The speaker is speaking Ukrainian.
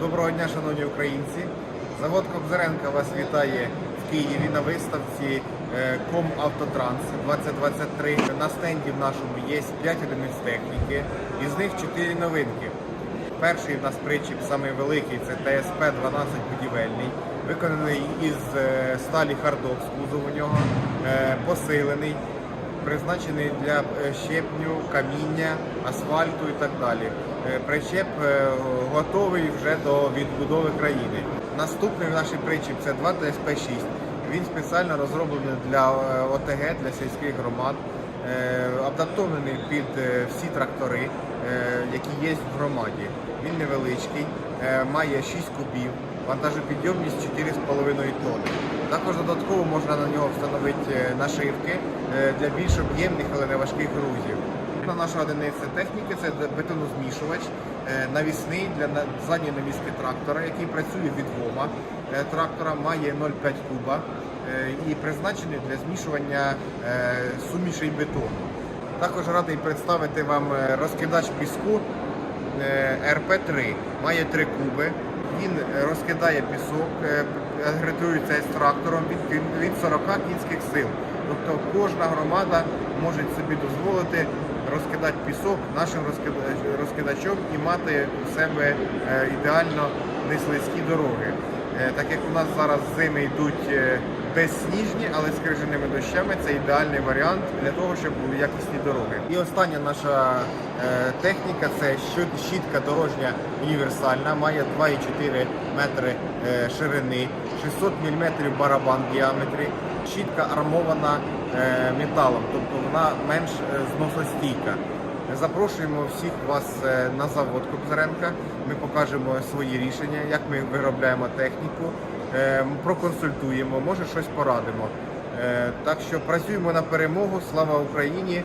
Доброго дня, шановні українці. Завод Кобзаренка вас вітає в Києві на виставці е, Комавтотранс 2023. На стенді в нашому є 5 одиниць техніки, із них 4 новинки. Перший в нас причіп, самий великий, це ТСП 12 будівельний, виконаний із е, сталі хардок з кузов у нього, е, посилений, призначений для е, щепню, каміння, асфальту і так далі. Е, Причеп е, готовий вже до відбудови країни. Наступний наш причіп це 2 ТСП-6. Він спеціально розроблений для ОТГ, для сільських громад, адаптований під всі трактори, які є в громаді. Він невеличкий, має 6 кубів, вантажопідйомність 4,5 тонни. Також додатково можна на нього встановити е, нашивки е, для більш об'ємних, але не важких грузів. На наша одиниця техніки це бетонозмішувач е, навісний для задньої навіски трактора, який працює від ВОМа. Е, Трактора має 0,5 куба і призначений для змішування сумішей бетону. Також радий представити вам розкидач піску е, РП-3. Має 3 куби. Він е, розкидає пісок, е, агрегується з трактором від, від 40 кінських сил. Тобто кожна громада може собі дозволити розкидати пісок нашим розкида- розкидачом і мати у себе е, ідеально неслизькі дороги. Е, Так як у нас зараз зими йдуть е, безсніжні, але з крижаними дощами, це ідеальний варіант для того, щоб були якісні дороги. І остання наша е, техніка це щітка дорожня універсальна, має 2,4 метри е, ширини, 600 мм барабан в діаметрі. Щітка армована е, металом, тобто вона менш зносостійка. Запрошуємо всіх вас на завод Кобзаренка. Ми покажемо свої рішення, як ми виробляємо техніку, проконсультуємо, може щось порадимо. Е, Так що працюємо на перемогу. Слава Україні!